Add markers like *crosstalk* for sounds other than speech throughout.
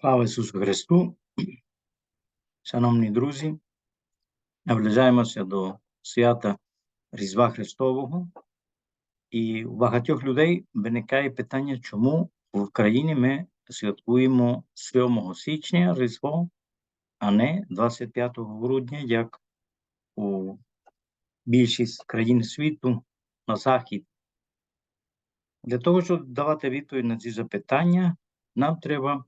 Слава Ісусу Христу! Шановні друзі, наближаємося до свята Різдва Христового, і у багатьох людей виникає питання, чому в Україні ми святкуємо 7 січня Різдво, а не 25 грудня, як у більшість країн світу на Захід. Для того, щоб давати відповідь на ці запитання, нам треба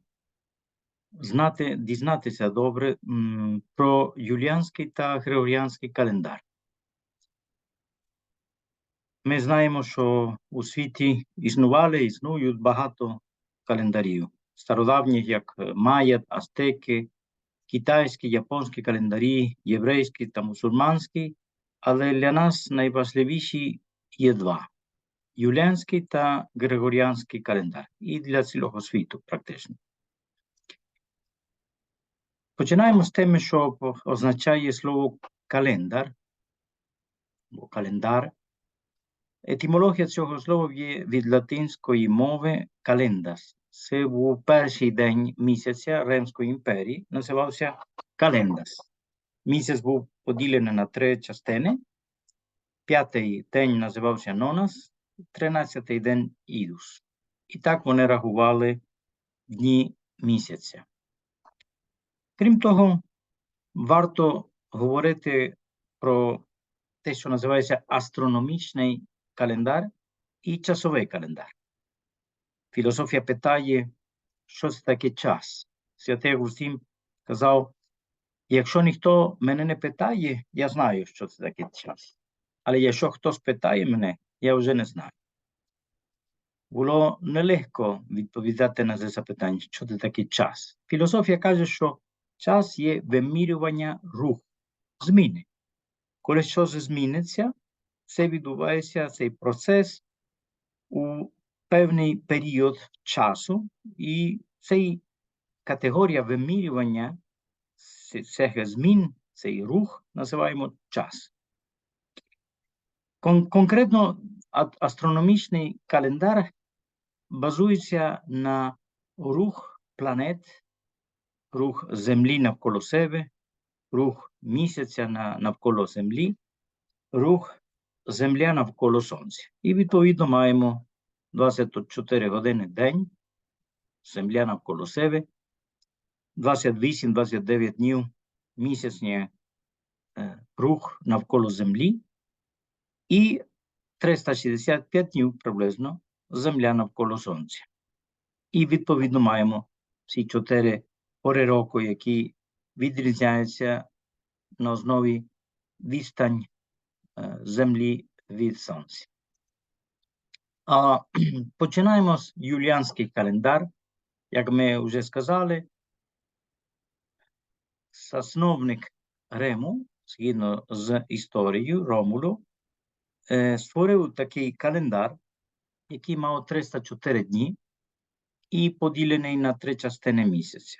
знати, дізнатися добре про юліанський та григоріанський календар. Ми знаємо, що у світі існували, існують багато календарів. Стародавніх, як е, Майя, Астеки, китайські, японські календарі, єврейські та мусульманські, але для нас найважливіші є два: юліанський та григоріанський календар, і для цілого світу практично. Починаємо з теми, що означає слово календар, або календар. Етимологія цього слова є від латинської мови календас. Це був перший день місяця Римської імперії, називався календас. Місяць був поділений на три частини. П'ятий день називався Нонас, тринадцятий день Ідус. І так вони рахували дні місяця. Крім того, варто говорити про те, що називається астрономічний календар і часовий календар. Філософія питає, що це таке час. Святий Августин казав, якщо ніхто мене не питає, я знаю, що це таке час. Але якщо хтось питає мене, я вже не знаю. Було нелегко відповідати на це запитання, що це таке час. Філософія каже, що час є вимірювання руху, зміни. Коли щось зміниться, це відбувається цей процес у певний період часу, і цей категорія вимірювання цих змін, цей рух називаємо час. Кон конкретно астрономічний календар базується на рух планет, рух Землі навколо себе, рух місяця на, навколо Землі, рух Земля навколо Сонця. І відповідно маємо 24 години день, Земля навколо себе, 28-29 днів місячний рух навколо Землі і 365 днів приблизно Земля навколо Сонця. І відповідно маємо всі чотири пори року, які відрізняються на основі відстань е, Землі від Сонця. А *clears throat* починаємо з юліанський календар. Як ми вже сказали, засновник Риму, згідно з історією Ромулу, е, створив такий календар, який мав 304 дні і поділений на три частини місяця.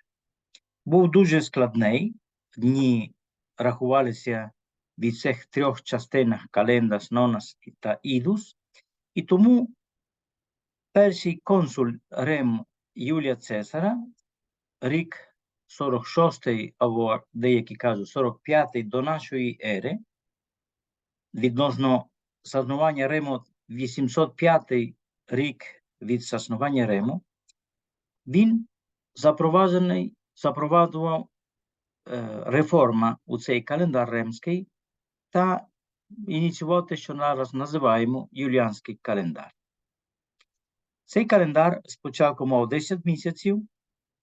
Був дуже складний, дні рахувалися від цих трьох частинах календас, нонас та ідус, і тому перший консуль Рим Юлія Цесара, рік 46 або деякі кажуть 45 до нашої ери, відносно заснування Риму 805 рік від заснування Риму, він запроваджений, запроваджував е, реформа у цей календар римський та ініціював те, що зараз називаємо Юліанський календар. Цей календар спочатку мав 10 місяців,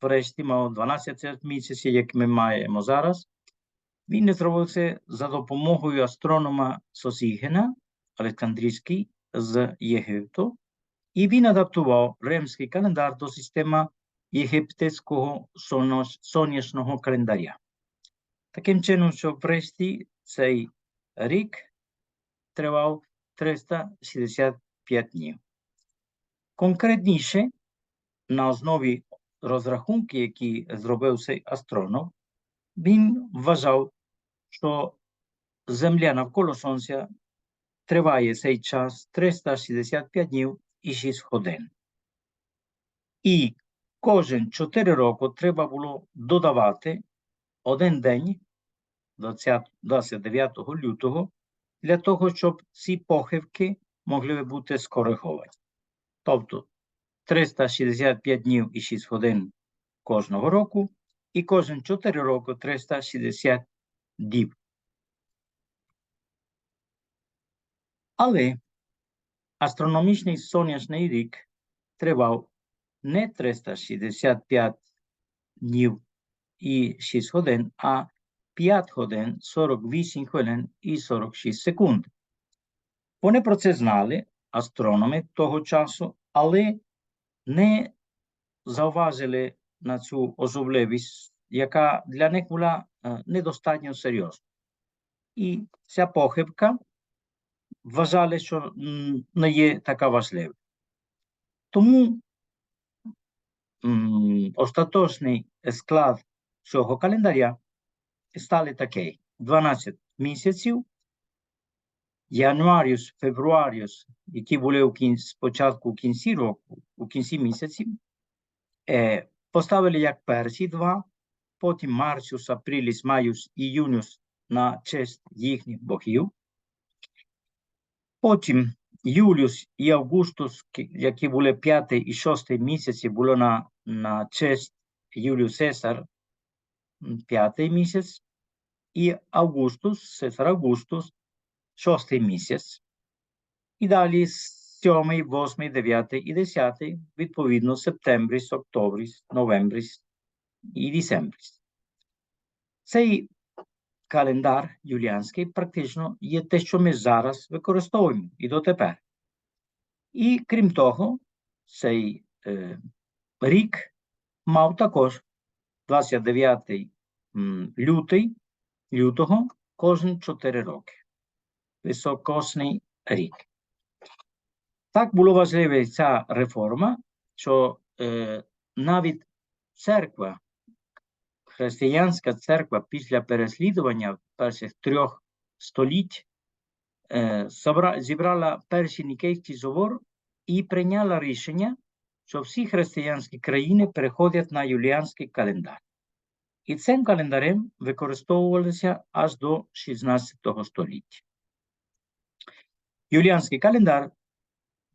врешті мав 12 місяців, як ми маємо зараз. Він не зробив за допомогою астронома Сосігена, Олександрійський з Єгипту, і він адаптував римський календар до системи єгипетського сонячного календаря. Таким чином, що врешті цей рік тривав 365 днів. Конкретніше, на основі розрахунки, які зробив цей астроном, він вважав, що Земля навколо Сонця триває цей час 365 днів і 6 годин. І кожен 4 роки треба було додавати один день 20 29 лютого для того, щоб ці похибки могли бути скориговані. Тобто 365 днів і 6 годин кожного року, і кожен 4 роки 360 діб. Але астрономічний сонячний рік тривав не 365 днів і 6 годин, а 5 годин, 48 хвилин і 46 секунд. Вони про це знали, астрономи того часу, але не зауважили на цю особливість, яка для них була е, недостатньо серйозна. І ця похибка вважали, що не є така важлива. Тому остаточний склад цього календаря стали такий: 12 місяців, януаріус, февруаріус, які були у кінці, спочатку в кінці року, у кінці місяців, е, поставили як перші два, потім марсіус, апріліс, маюс і юніус на честь їхніх богів. Потім Юліус і Августус, які були п'ятий і шостий місяці, було на, на честь Юлію Цесар, п'ятий місяць, і Августус, Цесар Августус, шостий місяць. І далі сьомий, восьмий, дев'ятий і десятий, відповідно, септембріс, октобріс, новембріс і десембріс. Цей календар юліанський практично є те, що ми зараз використовуємо і дотепер. І крім того, цей е, рік мав також 29 лютий, лютого кожен 4 роки. Високосний рік. Так було важлива ця реформа, що е, навіть церква християнська церква після переслідування перших трьох століть е, зібрала перший Нікейський собор і прийняла рішення, що всі християнські країни переходять на юліанський календар. І цим календарем використовувалося аж до 16 століття. Юліанський календар,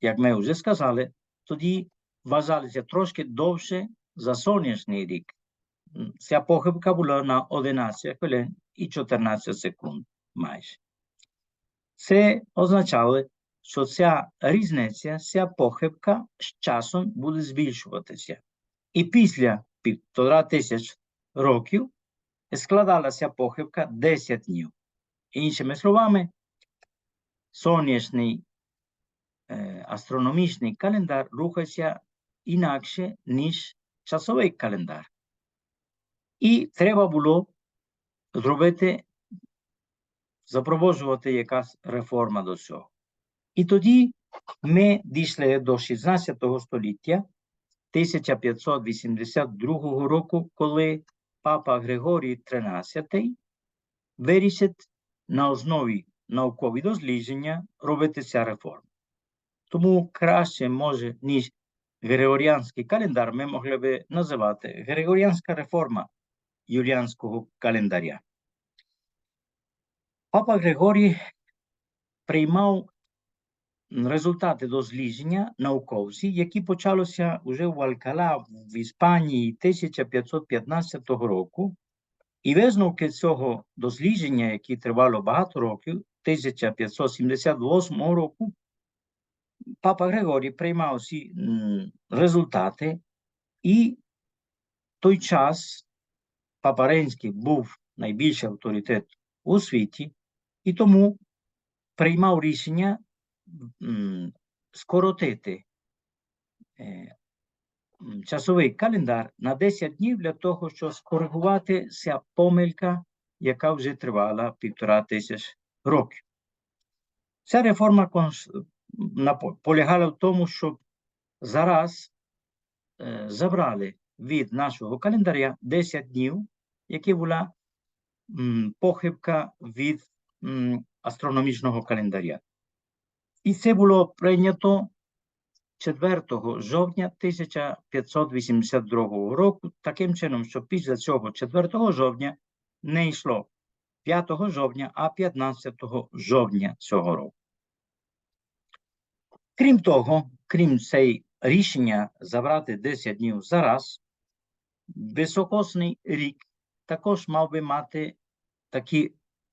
як ми вже сказали, тоді вважалися трошки довше за сонячний рік. Ця похибка була на 11 хвилин і 14 секунд майже. Це означало, що ця різниця, ця похибка з часом буде збільшуватися. І після півтора тисяч років складалася похибка 10 днів. Іншими словами, сонячний е, астрономічний календар рухається інакше, ніж часовий календар. І треба було зробити, запроваджувати якась реформа до цього. І тоді ми дійшли до 16 століття, 1582 року, коли папа Григорій XIII вирішить на основі наукові дослідження робити ця реформа. Тому краще може, ніж Григоріанський календар, ми могли би називати Григоріанська реформа юліанського календаря. Папа Григорій приймав результати дослідження науковці, які почалося вже в Алькала в Іспанії 1515 року, і висновки цього дослідження, яке тривало багато років, 1578 року, папа Григорій приймав м, результати, і той час папа Римський був найбільший авторитет у світі, і тому приймав рішення скоротити е, часовий календар на 10 днів для того, щоб скоригувати ця помилка, яка вже тривала півтора тисяч років. Ця реформа полягала в тому, щоб зараз е, забрали від нашого календаря 10 днів, які була похибка від астрономічного календаря. І це було прийнято 4 жовтня 1582 року, таким чином, що після цього 4 жовтня не йшло 5 жовтня, а 15 жовтня цього року. Крім того, крім цей рішення забрати 10 днів зараз, високосний рік також мав би мати такі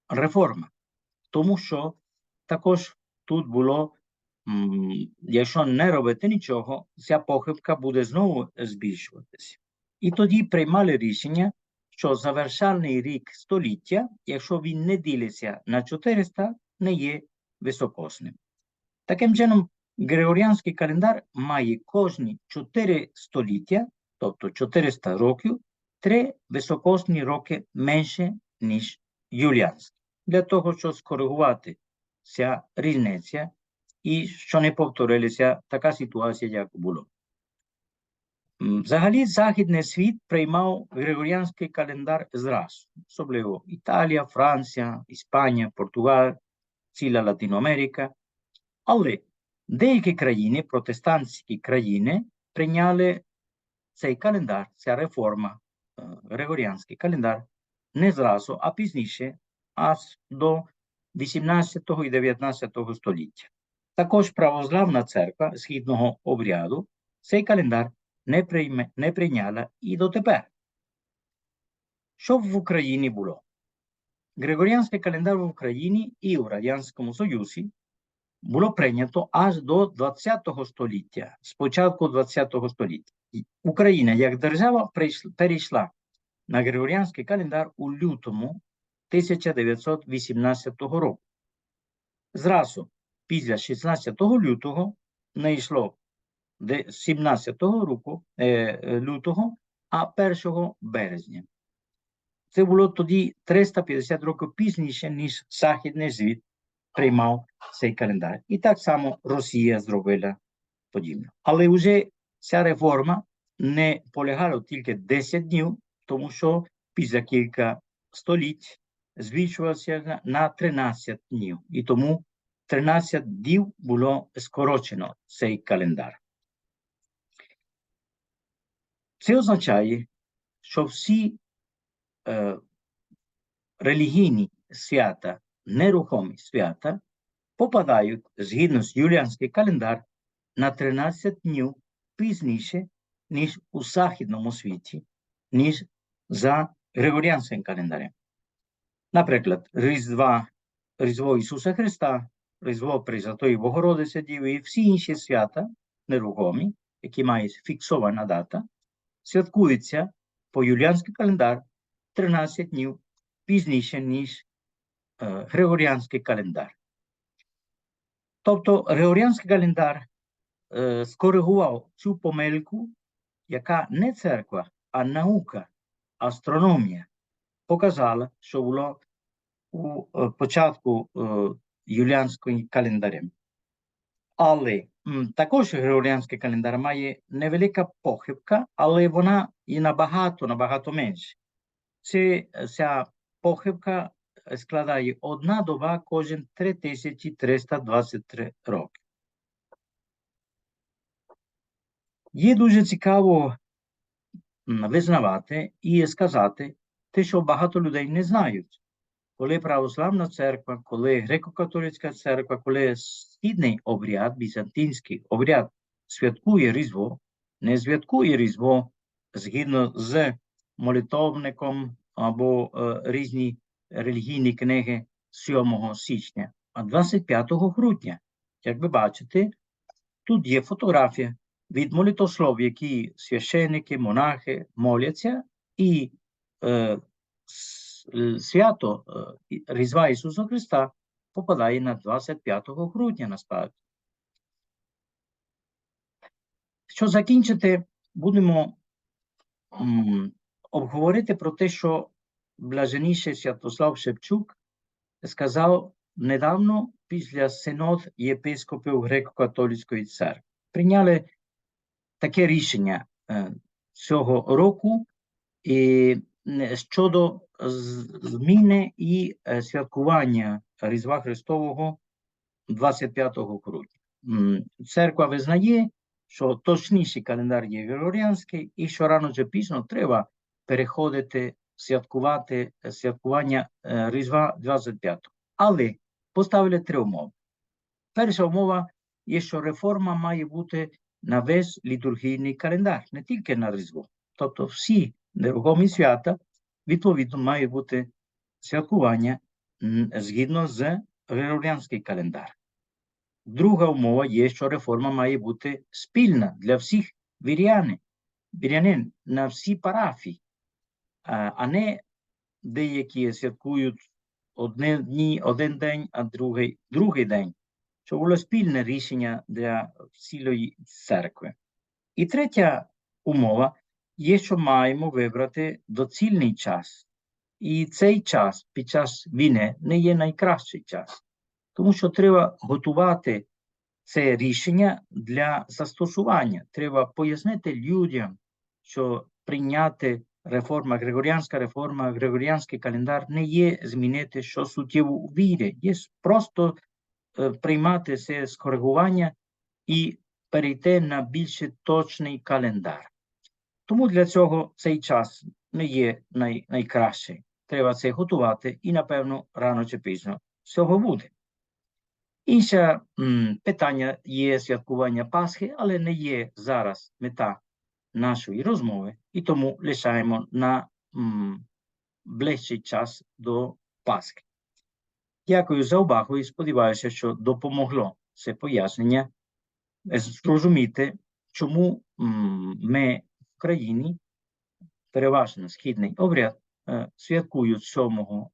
реформи, тому що також тут було, якщо не робити нічого, ця похибка буде знову збільшуватися. І тоді приймали рішення, що завершальний рік століття, якщо він не ділиться на 400, не є високосним. Таким чином, Григоріанський календар має кожні 4 століття, тобто 400 років, три високосні роки менше, ніж юліанський. Для того, щоб скоригувати ця різниця і що не повторилася така ситуація, як було. Взагалі, Західний світ приймав Григоріанський календар зразу, особливо Італія, Франція, Іспанія, Португалія, ціла Латиноамерика. Але деякі країни, протестантські країни, прийняли цей календар, ця реформа, Григоріанський календар, не зразу, а пізніше, аж до 18 і 19 століття. Також православна церква східного обряду цей календар не, прийме, не прийняла і дотепер. Що в Україні було? Григоріанський календар в Україні і в Радянському Союзі було прийнято аж до 20 століття, спочатку 20 століття. Україна як держава перейшла на Григоріанський календар у лютому 1918 року. Зразу після 16 лютого не йшло де- 17 року, е, е, лютого, а 1 березня. Це було тоді 350 років пізніше, ніж Західний світ приймав цей календар. І так само Росія зробила подібне. Але вже ця реформа не полягала тільки 10 днів, тому що після кілька століть збільшувався на- на 13 днів. І тому 13 днів було скорочено цей календар. Це означає, що всі е, релігійні свята, нерухомі свята попадають згідно з юліанський календар на 13 днів пізніше, ніж у західному світі, ніж за Григоріанським календарем. Наприклад, Різдва, Різдво Ісуса Христа, Різдво Пресвятої Богородиці Діви і всі інші свята нерухомі, які мають фіксована дата, святкуються по юліанський календар 13 днів пізніше, ніж е, Григоріанський календар. Тобто Григоріанський календар скоригував цю помилку, яка не церква, а наука, астрономія показала, що було у е, початку е, юліанським календарем. Але також Григоріанський календар має невелика похибка, але вона і набагато, набагато менше. Це, ця похибка е, складає одна доба кожен 3323 роки. Є дуже цікаво визнавати і сказати те, що багато людей не знають. Коли православна церква, коли греко-католицька церква, коли східний обряд, візантинський обряд святкує Різдво, не святкує Різдво згідно з молитовником або е, різні релігійні книги 7 січня, а 25 грудня. Як ви бачите, тут є фотографія від молитослов, які священники, монахи моляться, і е, свято е, Різдва Ісуса Христа попадає на 25 грудня насправді. Що закінчити, будемо м, обговорити про те, що блаженніший Святослав Шевчук сказав недавно після синод єпископів Греко-католицької церкви. Прийняли таке рішення е, цього року і щодо зміни і е, святкування Різдва Христового 25 грудня. Церква визнає, що точніший календар є Григоріанський, і що рано чи пізно треба переходити святкувати святкування е, Різдва 25. Але поставили три умови. Перша умова є, що реформа має бути на весь літургійний календар, не тільки на Різдво. Тобто всі нерухомі свята, відповідно, має бути святкування згідно з Григоріанський календар. Друга умова є, що реформа має бути спільна для всіх віряни, вірянин на всі парафії, а не деякі святкують одне дні, один день, а другий, другий день. Щоб було спільне рішення для цілої церкви. І третя умова є, що маємо вибрати доцільний час. І цей час під час війни не є найкращий час, тому що треба готувати це рішення для застосування. Треба пояснити людям, що прийняти реформа, григоріанська реформа, григоріанський календар не є змінити що суттєво у вірі, є просто приймати це скоригування і перейти на більш точний календар. Тому для цього цей час не є най, найкращий. Треба це готувати, і, напевно, рано чи пізно цього буде. Інше питання є святкування Пасхи, але не є зараз мета нашої розмови, і тому лишаємо на м, ближчий час до Пасхи. Дякую за увагу і сподіваюся, що допомогло це пояснення е, зрозуміти, чому ми в країні, переважно східний обряд, е, святкують 7 е,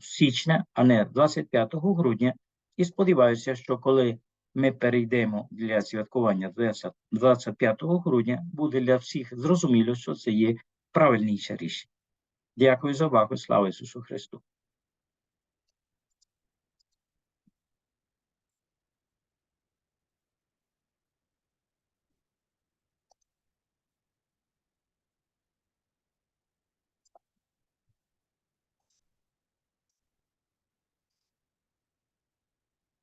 січня, а не 25 грудня. І сподіваюся, що коли ми перейдемо для святкування 25 грудня, буде для всіх зрозуміло, що це є правильніше рішення. Дякую за увагу. Слава Ісусу Христу!